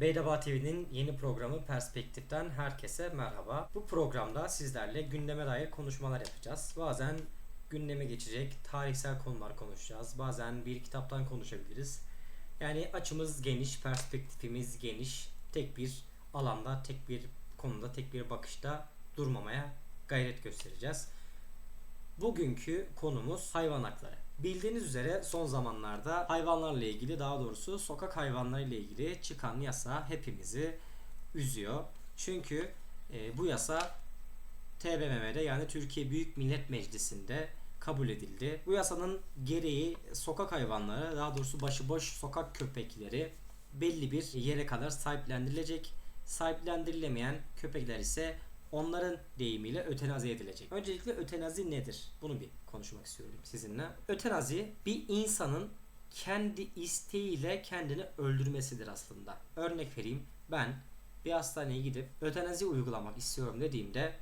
Beydaba TV'nin yeni programı Perspektif'ten herkese merhaba. Bu programda sizlerle gündeme dair konuşmalar yapacağız. Bazen gündeme geçecek tarihsel konular konuşacağız. Bazen bir kitaptan konuşabiliriz. Yani açımız geniş, perspektifimiz geniş. Tek bir alanda, tek bir konuda, tek bir bakışta durmamaya gayret göstereceğiz. Bugünkü konumuz hayvan hakları. Bildiğiniz üzere son zamanlarda hayvanlarla ilgili daha doğrusu sokak hayvanlarıyla ilgili çıkan yasa hepimizi üzüyor. Çünkü e, bu yasa TBMM'de yani Türkiye Büyük Millet Meclisi'nde kabul edildi. Bu yasanın gereği sokak hayvanları daha doğrusu başıboş sokak köpekleri belli bir yere kadar sahiplendirilecek. Sahiplendirilemeyen köpekler ise onların deyimiyle ötenazi edilecek. Öncelikle ötenazi nedir? Bunu bir konuşmak istiyorum sizinle. Ötenazi bir insanın kendi isteğiyle kendini öldürmesidir aslında. Örnek vereyim. Ben bir hastaneye gidip ötenazi uygulamak istiyorum dediğimde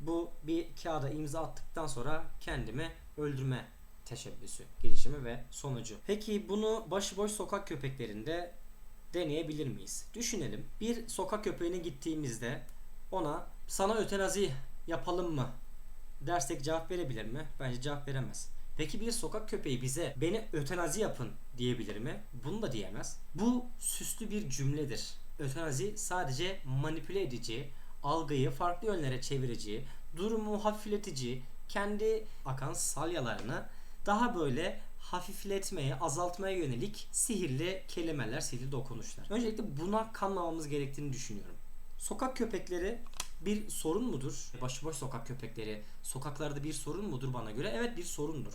bu bir kağıda imza attıktan sonra kendimi öldürme teşebbüsü, girişimi ve sonucu. Peki bunu başıboş sokak köpeklerinde deneyebilir miyiz? Düşünelim. Bir sokak köpeğine gittiğimizde ona sana ötenazi yapalım mı dersek cevap verebilir mi? Bence cevap veremez. Peki bir sokak köpeği bize beni ötenazi yapın diyebilir mi? Bunu da diyemez. Bu süslü bir cümledir. Ötenazi sadece manipüle edici, algıyı farklı yönlere çevirici, durumu hafifletici, kendi akan salyalarını daha böyle hafifletmeye, azaltmaya yönelik sihirli kelimeler, sihirli dokunuşlar. Öncelikle buna kanmamamız gerektiğini düşünüyorum. Sokak köpekleri bir sorun mudur? Başıboş sokak köpekleri sokaklarda bir sorun mudur bana göre? Evet bir sorundur.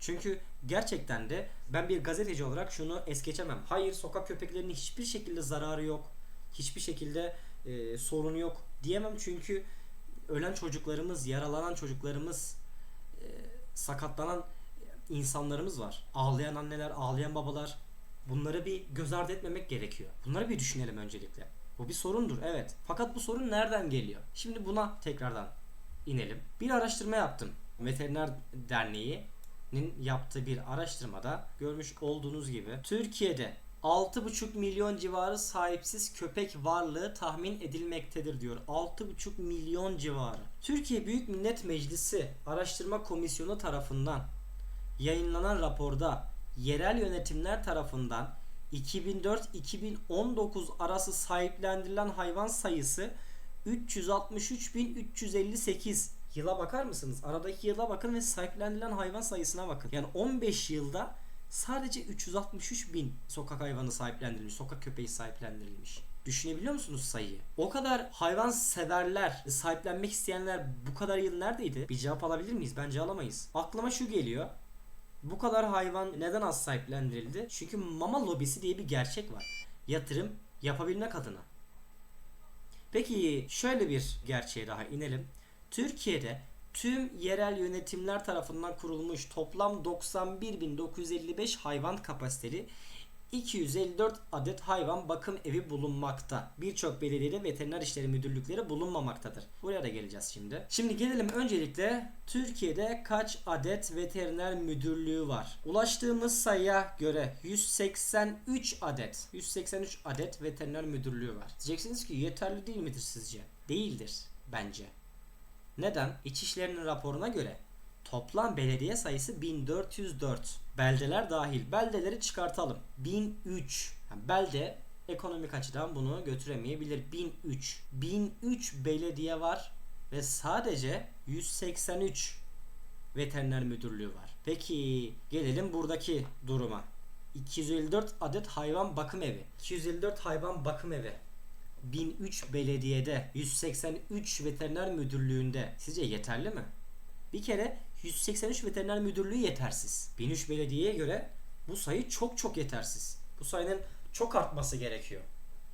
Çünkü gerçekten de ben bir gazeteci olarak şunu es geçemem. Hayır sokak köpeklerinin hiçbir şekilde zararı yok. Hiçbir şekilde e, sorunu yok diyemem çünkü ölen çocuklarımız, yaralanan çocuklarımız, e, sakatlanan insanlarımız var. Ağlayan anneler, ağlayan babalar. Bunları bir göz ardı etmemek gerekiyor. Bunları bir düşünelim öncelikle. Bu bir sorundur evet. Fakat bu sorun nereden geliyor? Şimdi buna tekrardan inelim. Bir araştırma yaptım. Veteriner Derneği'nin yaptığı bir araştırmada görmüş olduğunuz gibi Türkiye'de 6,5 milyon civarı sahipsiz köpek varlığı tahmin edilmektedir diyor. 6,5 milyon civarı. Türkiye Büyük Millet Meclisi Araştırma Komisyonu tarafından yayınlanan raporda yerel yönetimler tarafından 2004-2019 arası sahiplendirilen hayvan sayısı 363.358 yıla bakar mısınız? Aradaki yıla bakın ve sahiplendirilen hayvan sayısına bakın. Yani 15 yılda sadece 363 bin sokak hayvanı sahiplendirilmiş, sokak köpeği sahiplendirilmiş. Düşünebiliyor musunuz sayıyı? O kadar hayvan severler, sahiplenmek isteyenler bu kadar yıl neredeydi? Bir cevap alabilir miyiz? Bence alamayız. Aklıma şu geliyor. Bu kadar hayvan neden az sahiplendirildi? Çünkü mama lobisi diye bir gerçek var. Yatırım yapabilmek adına. Peki şöyle bir gerçeğe daha inelim. Türkiye'de tüm yerel yönetimler tarafından kurulmuş toplam 91.955 hayvan kapasiteli 254 adet hayvan bakım evi bulunmakta. Birçok belediyede veteriner işleri müdürlükleri bulunmamaktadır. Buraya da geleceğiz şimdi. Şimdi gelelim öncelikle Türkiye'de kaç adet veteriner müdürlüğü var? Ulaştığımız sayıya göre 183 adet. 183 adet veteriner müdürlüğü var. Diyeceksiniz ki yeterli değil midir sizce? Değildir bence. Neden? İçişlerinin raporuna göre Toplam belediye sayısı 1404. Beldeler dahil. Beldeleri çıkartalım. 1003. Yani belde ekonomik açıdan bunu götüremeyebilir. 1003. 1003 belediye var ve sadece 183 veteriner müdürlüğü var. Peki gelelim buradaki duruma. 254 adet hayvan bakım evi. 254 hayvan bakım evi. 1003 belediyede 183 veteriner müdürlüğünde sizce yeterli mi? Bir kere 183 veteriner müdürlüğü yetersiz. 1003 belediyeye göre bu sayı çok çok yetersiz. Bu sayının çok artması gerekiyor.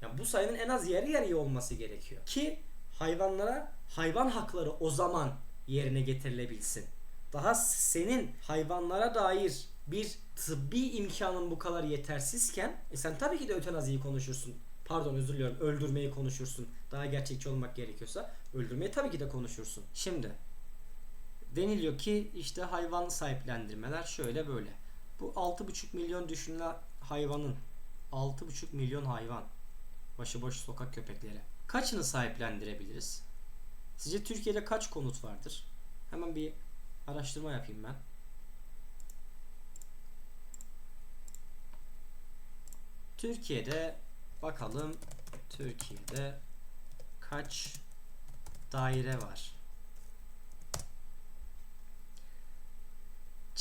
Yani bu sayının en az yarı yarıya olması gerekiyor. Ki hayvanlara hayvan hakları o zaman yerine getirilebilsin. Daha senin hayvanlara dair bir tıbbi imkanın bu kadar yetersizken e sen tabii ki de ötenaziyi konuşursun. Pardon özür diliyorum öldürmeyi konuşursun. Daha gerçekçi olmak gerekiyorsa öldürmeyi tabii ki de konuşursun. Şimdi deniliyor ki işte hayvan sahiplendirmeler şöyle böyle. Bu 6,5 milyon düşünülen hayvanın 6,5 milyon hayvan Başıboş sokak köpekleri. Kaçını sahiplendirebiliriz? Sizce Türkiye'de kaç konut vardır? Hemen bir araştırma yapayım ben. Türkiye'de bakalım Türkiye'de kaç daire var?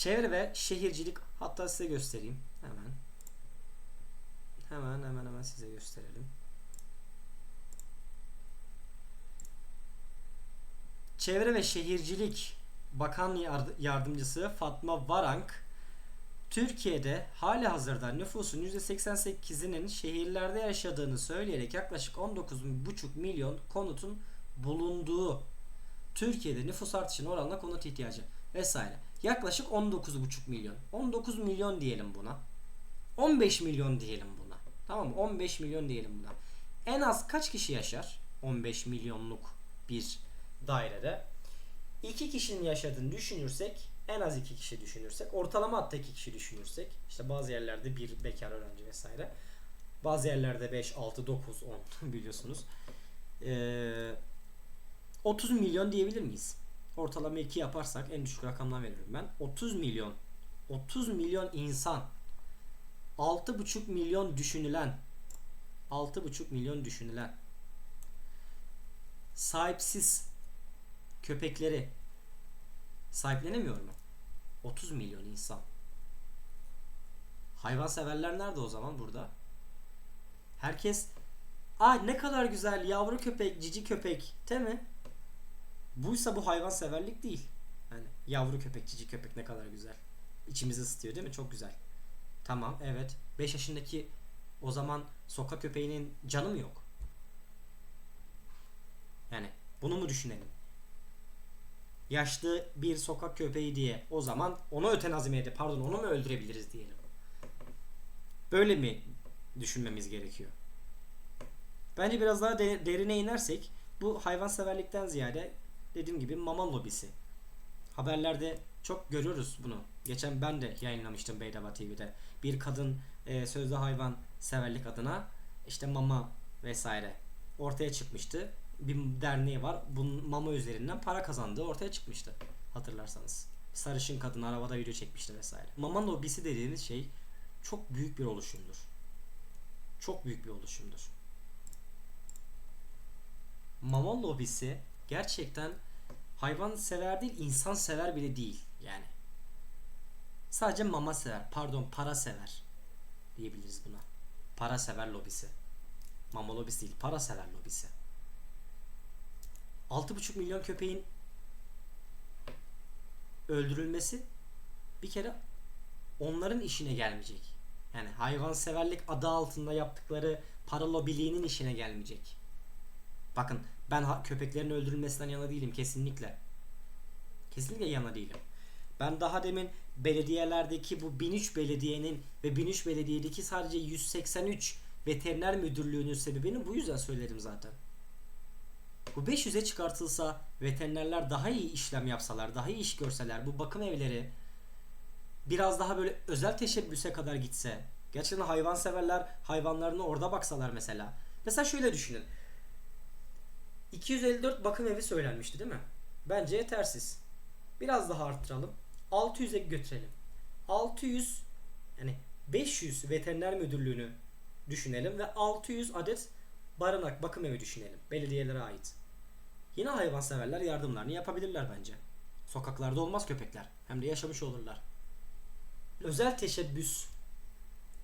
Çevre ve şehircilik hatta size göstereyim hemen. Hemen hemen hemen size gösterelim. Çevre ve Şehircilik Bakan Yard- Yardımcısı Fatma Varank Türkiye'de hali hazırda nüfusun %88'inin şehirlerde yaşadığını söyleyerek yaklaşık 19,5 milyon konutun bulunduğu Türkiye'de nüfus artışının oranla konut ihtiyacı vesaire. Yaklaşık 19,5 milyon. 19 milyon diyelim buna. 15 milyon diyelim buna. Tamam mı? 15 milyon diyelim buna. En az kaç kişi yaşar? 15 milyonluk bir dairede. 2 kişinin yaşadığını düşünürsek en az 2 kişi düşünürsek ortalama hatta 2 kişi düşünürsek işte bazı yerlerde bir bekar öğrenci vesaire bazı yerlerde 5, 6, 9, 10 biliyorsunuz. Ee, 30 milyon diyebilir miyiz? Ortalama 2 yaparsak en düşük rakamdan veriyorum ben. 30 milyon 30 milyon insan 6,5 milyon düşünülen 6,5 milyon düşünülen sahipsiz köpekleri sahiplenemiyor mu? 30 milyon insan. Hayvanseverler nerede o zaman burada? Herkes Aa ne kadar güzel yavru köpek, cici köpek, değil mi? Buysa bu hayvanseverlik değil. Yani yavru köpek, cici köpek ne kadar güzel. İçimizi ısıtıyor değil mi? Çok güzel. Tamam evet. 5 yaşındaki o zaman sokak köpeğinin canı mı yok? Yani bunu mu düşünelim? Yaşlı bir sokak köpeği diye o zaman onu ötenazi mi edip pardon onu mu öldürebiliriz diyelim. Böyle mi düşünmemiz gerekiyor? Bence biraz daha de- derine inersek bu hayvanseverlikten ziyade dediğim gibi mama lobisi. Haberlerde çok görüyoruz bunu. Geçen ben de yayınlamıştım Beydava TV'de. Bir kadın e, sözde hayvan severlik adına işte mama vesaire ortaya çıkmıştı. Bir derneği var. Bunun mama üzerinden para kazandığı ortaya çıkmıştı. Hatırlarsanız. Sarışın kadın arabada video çekmişti vesaire. Mama lobisi dediğiniz şey çok büyük bir oluşumdur. Çok büyük bir oluşumdur. Mama lobisi gerçekten hayvan sever değil, insan sever bile değil yani. Sadece mama sever, pardon para sever diyebiliriz buna. Para sever lobisi. Mama lobisi değil, para sever lobisi. 6,5 milyon köpeğin öldürülmesi bir kere onların işine gelmeyecek. Yani hayvanseverlik adı altında yaptıkları para lobiliğinin işine gelmeyecek. Bakın ben köpeklerin öldürülmesinden yana değilim kesinlikle. Kesinlikle yana değilim. Ben daha demin belediyelerdeki bu 1003 belediyenin ve 1003 belediyedeki sadece 183 veteriner müdürlüğünün sebebini bu yüzden söylerim zaten. Bu 500'e çıkartılsa veterinerler daha iyi işlem yapsalar, daha iyi iş görseler, bu bakım evleri biraz daha böyle özel teşebbüse kadar gitse, gerçekten hayvanseverler hayvanlarına orada baksalar mesela. Mesela şöyle düşünün. 254 bakım evi söylenmişti değil mi? Bence yetersiz. Biraz daha arttıralım. 600'e götürelim. 600 yani 500 veteriner müdürlüğünü düşünelim ve 600 adet barınak bakım evi düşünelim. Belediyelere ait. Yine hayvanseverler yardımlarını yapabilirler bence. Sokaklarda olmaz köpekler. Hem de yaşamış olurlar. Özel teşebbüs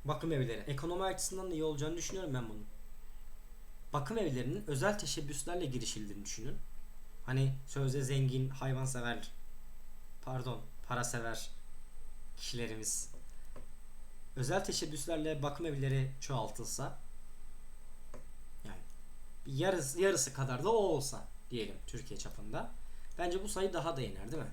bakım evleri. Ekonomi açısından da iyi olacağını düşünüyorum ben bunun. Bakım evlerinin özel teşebbüslerle girişildiğini düşünün. Hani sözde zengin, hayvansever, pardon, parasever kişilerimiz özel teşebbüslerle bakım evleri çoğaltılsa yani yarısı, yarısı kadar da o olsa diyelim Türkiye çapında. Bence bu sayı daha da iner değil mi?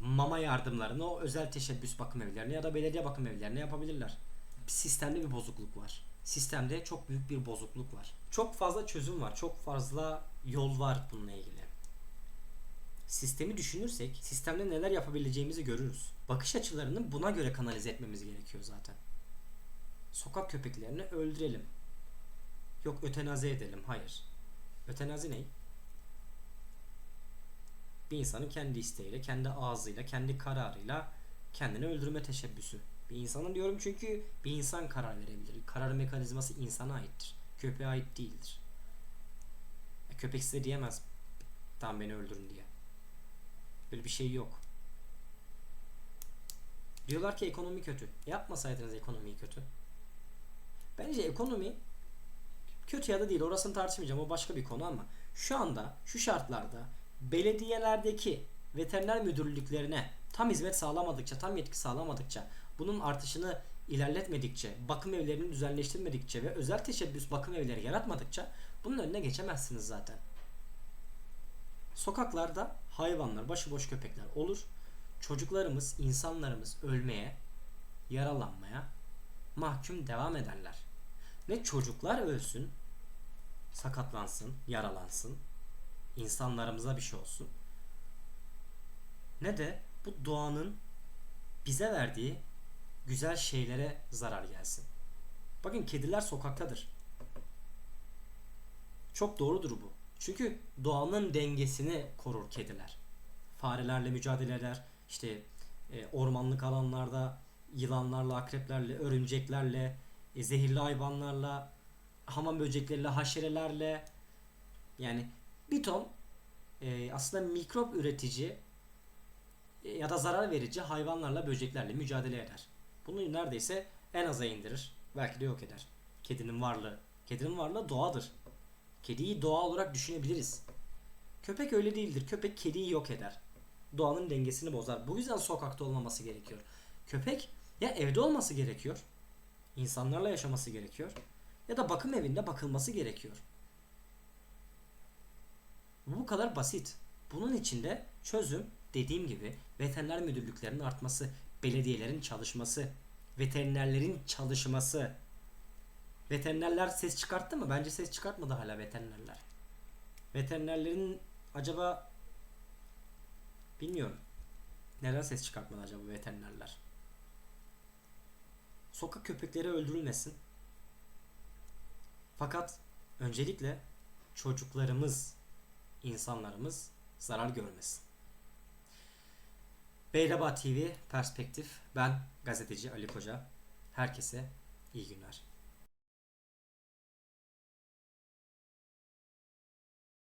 Mama yardımlarını o özel teşebbüs bakım evlerine ya da belediye bakım evlerine yapabilirler. Sistemde bir bozukluk var. Sistemde çok büyük bir bozukluk var. Çok fazla çözüm var. Çok fazla yol var bununla ilgili. Sistemi düşünürsek sistemde neler yapabileceğimizi görürüz. Bakış açılarını buna göre kanalize etmemiz gerekiyor zaten. Sokak köpeklerini öldürelim. Yok ötenazi edelim. Hayır. Ötenazi ne? Bir insanın kendi isteğiyle, kendi ağzıyla, kendi kararıyla kendini öldürme teşebbüsü. Bir insanın diyorum çünkü bir insan karar verebilir. Karar mekanizması insana aittir. Köpeğe ait değildir. Köpek size diyemez tam beni öldürün diye. Böyle bir şey yok. Diyorlar ki ekonomi kötü. Yapmasaydınız ekonomiyi kötü. Bence ekonomi kötü ya da değil orasını tartışmayacağım o başka bir konu ama şu anda şu şartlarda belediyelerdeki veteriner müdürlüklerine tam hizmet sağlamadıkça tam yetki sağlamadıkça bunun artışını ilerletmedikçe bakım evlerini düzenleştirmedikçe ve özel teşebbüs bakım evleri yaratmadıkça bunun önüne geçemezsiniz zaten. Sokaklarda hayvanlar, başıboş köpekler olur. Çocuklarımız, insanlarımız ölmeye, yaralanmaya mahkum devam ederler. Ne çocuklar ölsün, sakatlansın, yaralansın, insanlarımıza bir şey olsun. Ne de bu doğanın bize verdiği güzel şeylere zarar gelsin. Bakın kediler sokaktadır. Çok doğrudur bu. Çünkü doğanın dengesini korur kediler. Farelerle mücadele eder. İşte e, ormanlık alanlarda yılanlarla, akreplerle, örümceklerle, e, zehirli hayvanlarla, hamam böcekleriyle, haşerelerle yani bir ton e, aslında mikrop üretici e, ya da zarar verici hayvanlarla, böceklerle mücadele eder. Bunu neredeyse en aza indirir. Belki de yok eder. Kedinin varlığı. Kedinin varlığı doğadır. Kediyi doğa olarak düşünebiliriz. Köpek öyle değildir. Köpek kediyi yok eder. Doğanın dengesini bozar. Bu yüzden sokakta olmaması gerekiyor. Köpek ya evde olması gerekiyor. insanlarla yaşaması gerekiyor. Ya da bakım evinde bakılması gerekiyor. Bu bu kadar basit. Bunun içinde çözüm dediğim gibi veteriner müdürlüklerinin artması, belediyelerin çalışması, veterinerlerin çalışması. Veterinerler ses çıkarttı mı? Bence ses çıkartmadı hala veterinerler. Veterinerlerin acaba bilmiyorum. Neden ses çıkartmadı acaba veterinerler? Sokak köpekleri öldürülmesin. Fakat öncelikle çocuklarımız, insanlarımız zarar görmesin. Beyraba TV Perspektif. Ben gazeteci Ali Koca. Herkese iyi günler.